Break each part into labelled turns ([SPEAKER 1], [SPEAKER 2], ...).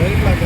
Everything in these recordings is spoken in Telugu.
[SPEAKER 1] Wait like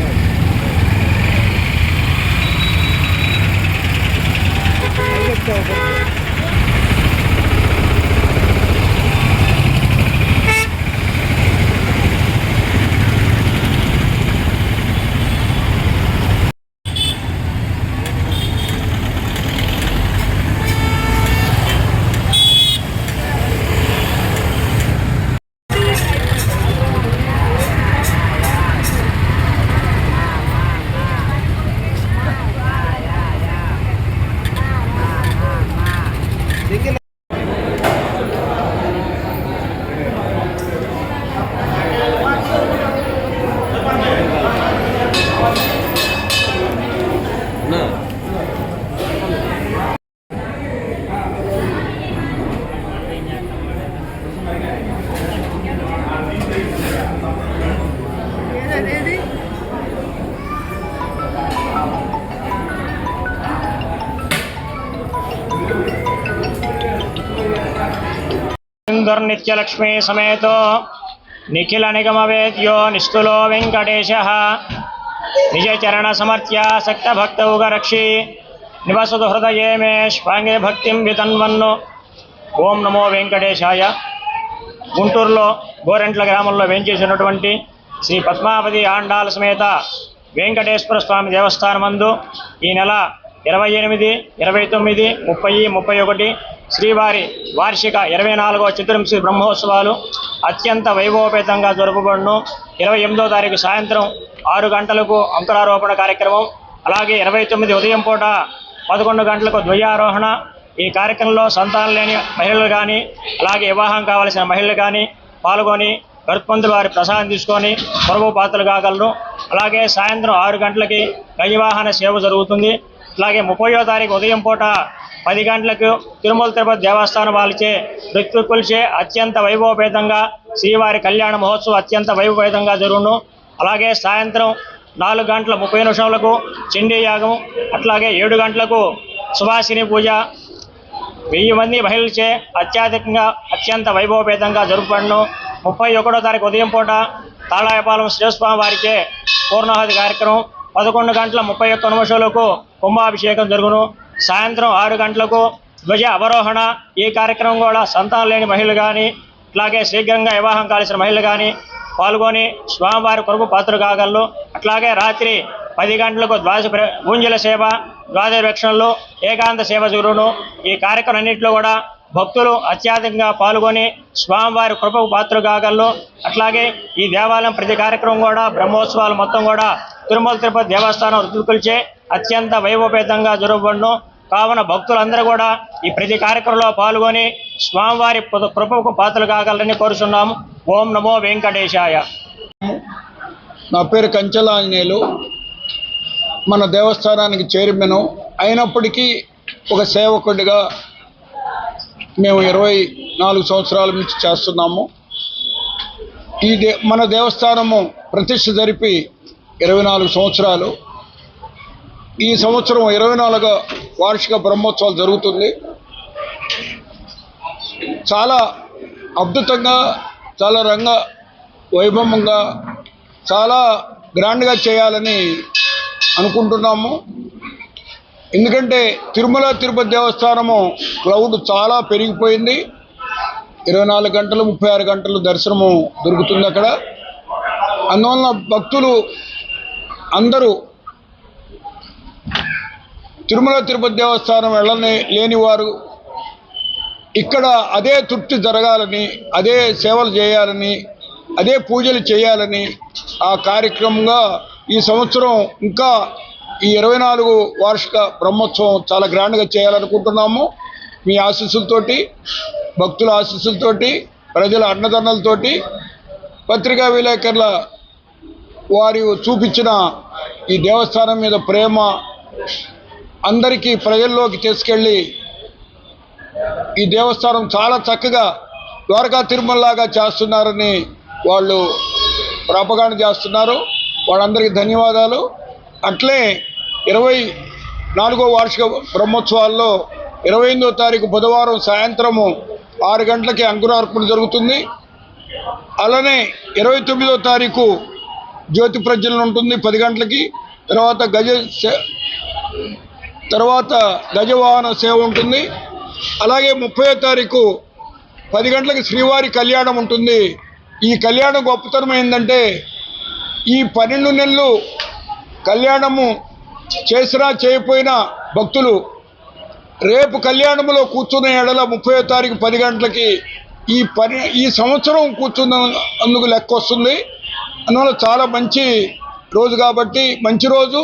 [SPEAKER 1] నిస్తులో వెంకటేశ నిజ చరణ సమర్థ్య సక్త భక్తౌగ రక్షి నివసతు హృదయే మే శ్వాంగే భక్తిం వితన్వన్ను ఓం నమో వెంకటేశాయ గుంటూరులో గోరెంట్ల గ్రామంలో వేంచేసినటువంటి శ్రీ పద్మావతి ఆండాల సమేత వెంకటేశ్వర స్వామి దేవస్థానమందు ఈ నెల ఇరవై ఎనిమిది ఇరవై తొమ్మిది ముప్పై ముప్పై ఒకటి శ్రీవారి వార్షిక ఇరవై నాలుగో చతుర్ంశి బ్రహ్మోత్సవాలు అత్యంత వైభవపేతంగా జరుపుబడును ఇరవై ఎనిమిదో తారీఖు సాయంత్రం ఆరు గంటలకు అంకురారోపణ కార్యక్రమం అలాగే ఇరవై తొమ్మిది ఉదయం పూట పదకొండు గంటలకు ద్వయారోహణ ఈ కార్యక్రమంలో సంతానం లేని మహిళలు కానీ అలాగే వివాహం కావలసిన మహిళలు కానీ పాల్గొని గరుత్మంతుల వారి ప్రసాదం తీసుకొని పొరుగు పాత్రలు కాగలరు. అలాగే సాయంత్రం ఆరు గంటలకి గజవాహన సేవ జరుగుతుంది. అలాగే ముప్పయో తారీఖు ఉదయం పూట పది గంటలకు తిరుమల తిరుపతి దేవస్థానం వాళ్ళచే మృత్యు కొలిచే అత్యంత వైభవపేతంగా శ్రీవారి కళ్యాణ మహోత్సవం అత్యంత వైభవపేతంగా జరుగును. అలాగే సాయంత్రం నాలుగు గంటల ముప్పై నిమిషాలకు చండీ యాగం అట్లాగే ఏడు గంటలకు సుభాషిని పూజ. వెయ్యి మంది మహిళలచే అత్యధికంగా అత్యంత వైభవపేతంగా జరుపుబడును ముప్పై ఒకటో తారీఖు ఉదయం పూట తాళాయపాలెం శ్రీస్వామి వారిచే పూర్ణాహుతి కార్యక్రమం. పదకొండు గంటల ముప్పై ఒక్క నిమిషాలకు కుంభాభిషేకం జరుగును. సాయంత్రం ఆరు గంటలకు ధ్వజ అవరోహణ. ఈ కార్యక్రమం కూడా సంతానం లేని మహిళలు కానీ అట్లాగే శీఘ్రంగా వివాహం కాల్సిన మహిళలు కానీ పాల్గొని స్వామివారి కొరకు పాత్రలు కాగలరు అట్లాగే రాత్రి పది గంటలకు ద్వాదశ గుంజల సేవ ద్వాదశ రక్షణలు ఏకాంత సేవ జరుగును. ఈ కార్యక్రమం అన్నింటిలో కూడా భక్తులు అత్యధికంగా పాల్గొని స్వామివారి కృపకు పాత్రలు కాగలరు అట్లాగే ఈ దేవాలయం ప్రతి కార్యక్రమం కూడా బ్రహ్మోత్సవాలు మొత్తం కూడా తిరుమల తిరుపతి దేవస్థానం రుతుకుల్చే అత్యంత వైభవపేతంగా జరగబడును. కావున భక్తులందరూ కూడా ఈ ప్రతి కార్యక్రమంలో పాల్గొని స్వామివారి కృపకు పాత్రలు కాగలరని కోరుచున్నాము. ఓం నమో వెంకటేశాయ.
[SPEAKER 2] నా పేరు కంచెల ఆంజనేయులు. మన దేవస్థానానికి చైర్మన్ అయినప్పటికీ ఒక సేవకుడిగా మేము ఇరవై నాలుగు సంవత్సరాల నుంచి చేస్తున్నాము. ఈ దే మన దేవస్థానము ప్రతిష్ఠ జరిపి ఇరవై నాలుగు సంవత్సరాలు. ఈ సంవత్సరం ఇరవై నాలుగో వార్షిక బ్రహ్మోత్సవాలు జరుగుతుంది. చాలా అద్భుతంగా చాలా రంగ వైభవంగా చాలా గ్రాండ్గా చేయాలని అనుకుంటున్నాము. ఎందుకంటే తిరుమల తిరుపతి దేవస్థానము క్లౌడ్ చాలా పెరిగిపోయింది. ఇరవై నాలుగు గంటలు ముప్పై ఆరు గంటలు దర్శనము దొరుకుతుంది అక్కడ. అందువలన భక్తులు అందరూ తిరుమల తిరుపతి దేవస్థానం వెళ్ళని లేని వారు ఇక్కడ అదే తృప్తి జరగాలని అదే సేవలు చేయాలని అదే పూజలు చేయాలని ఆ కార్యక్రమంగా ఈ సంవత్సరం ఇంకా ఈ ఇరవై నాలుగు వార్షిక బ్రహ్మోత్సవం చాలా గ్రాండ్గా చేయాలనుకుంటున్నాము. మీ ఆశీస్సులతోటి భక్తుల ఆశీస్సులతోటి ప్రజల అన్నదండలతోటి పత్రికా విలేకరుల వారి చూపించిన ఈ దేవస్థానం మీద ప్రేమ అందరికీ ప్రజల్లోకి తీసుకెళ్ళి ఈ దేవస్థానం చాలా చక్కగా ద్వారకా తిరుమలలాగా చేస్తున్నారని వాళ్ళు ప్రాపగాండ చేస్తున్నారు. వాళ్ళందరికీ ధన్యవాదాలు. అట్లే ఇరవై నాలుగో వార్షిక బ్రహ్మోత్సవాల్లో ఇరవై ఎనిమిదో తారీఖు బుధవారం సాయంత్రము ఆరు గంటలకి అంకురార్పణ జరుగుతుంది. అలానే ఇరవై తొమ్మిదో తారీఖు జ్యోతి ప్రజ్వలన ఉంటుంది పది గంటలకి. తర్వాత గజ తర్వాత గజవాహన సేవ ఉంటుంది. అలాగే ముప్పై తారీఖు పది గంటలకు శ్రీవారి కళ్యాణం ఉంటుంది. ఈ కళ్యాణం గొప్పతనం ఏంటంటే ఈ పన్నెండు నెలలు కళ్యాణము చేసినా చేయకపోయినా భక్తులు రేపు కళ్యాణంలో కూర్చున్న ఎడల ముప్పై తారీఖు పది గంటలకి ఈ పని ఈ సంవత్సరం కూర్చున్న అందుకు లెక్క వస్తుంది. అందువల్ల చాలా మంచి రోజు కాబట్టి మంచి రోజు.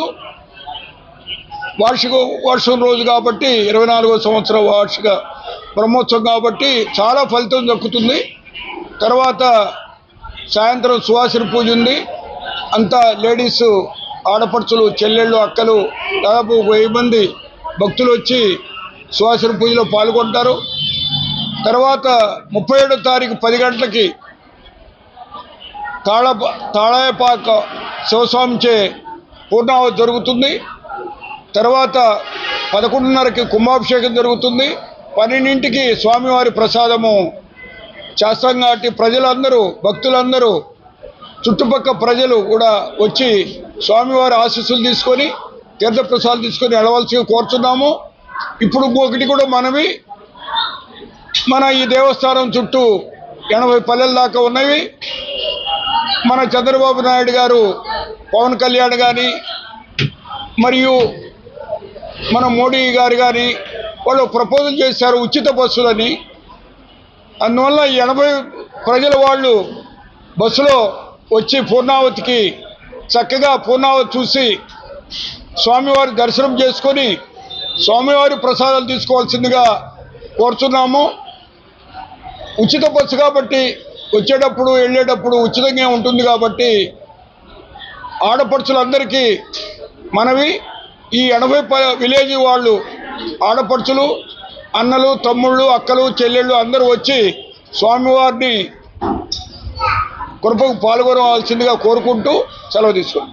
[SPEAKER 2] వార్షిక వర్షం రోజు కాబట్టి ఇరవై నాలుగో సంవత్సరం వార్షిక బ్రహ్మోత్సవం కాబట్టి చాలా ఫలితం దక్కుతుంది. తర్వాత సాయంత్రం సువాసన పూజ ఉంది. అంతా లేడీస్ ఆడపడుచులు చెల్లెళ్ళు అక్కలు దాదాపు వెయ్యి మంది భక్తులు వచ్చి సువాసన పూజలో పాల్గొంటారు. తర్వాత ముప్పై ఏడో తారీఖు పది గంటలకి తాళ తాళాయపాక శివస్వామిచే పూర్ణావతి జరుగుతుంది. తర్వాత పదకొండున్నరకి కుంభాభిషేకం జరుగుతుంది. పన్నెండింటికి స్వామివారి ప్రసాదము చేస్తాం కాబట్టి ప్రజలందరూ భక్తులందరూ చుట్టుపక్కల ప్రజలు కూడా వచ్చి స్వామివారి ఆశీస్సులు తీసుకొని తీర్థప్రసాదాలు తీసుకొని వెళ్ళవలసి కోరుతున్నాము. ఇప్పుడు ఇంకొకటి కూడా మనవి. మన ఈ దేవస్థానం చుట్టూ ఎనభై పల్లెల దాకా ఉన్నవి. మన చంద్రబాబు నాయుడు గారు పవన్ కళ్యాణ్ కానీ మరియు మన మోడీ గారు కానీ వాళ్ళు ప్రపోజల్ చేశారు ఉచిత బస్సులని. అందువల్ల ఎనభై ప్రజల వాళ్ళు బస్సులో వచ్చి పూర్ణావతికి చక్కగా పూర్ణావతి చూసి స్వామివారి దర్శనం చేసుకొని స్వామివారి ప్రసాదాలు తీసుకోవాల్సిందిగా కోరుతున్నాము. ఉచిత బస్సు కాబట్టి వచ్చేటప్పుడు వెళ్ళేటప్పుడు ఉచితంగా ఉంటుంది కాబట్టి ఆడపడుచులందరికీ మనవి. ఈ ఎనభై ప విలేజ్ వాళ్ళు ఆడపడుచులు అన్నలు తమ్ముళ్ళు అక్కలు చెల్లెళ్ళు అందరూ వచ్చి స్వామివారిని కృపకు పాల్గొనవలసిందిగా కోరుకుంటూ సెలవు తీసుకున్నాం.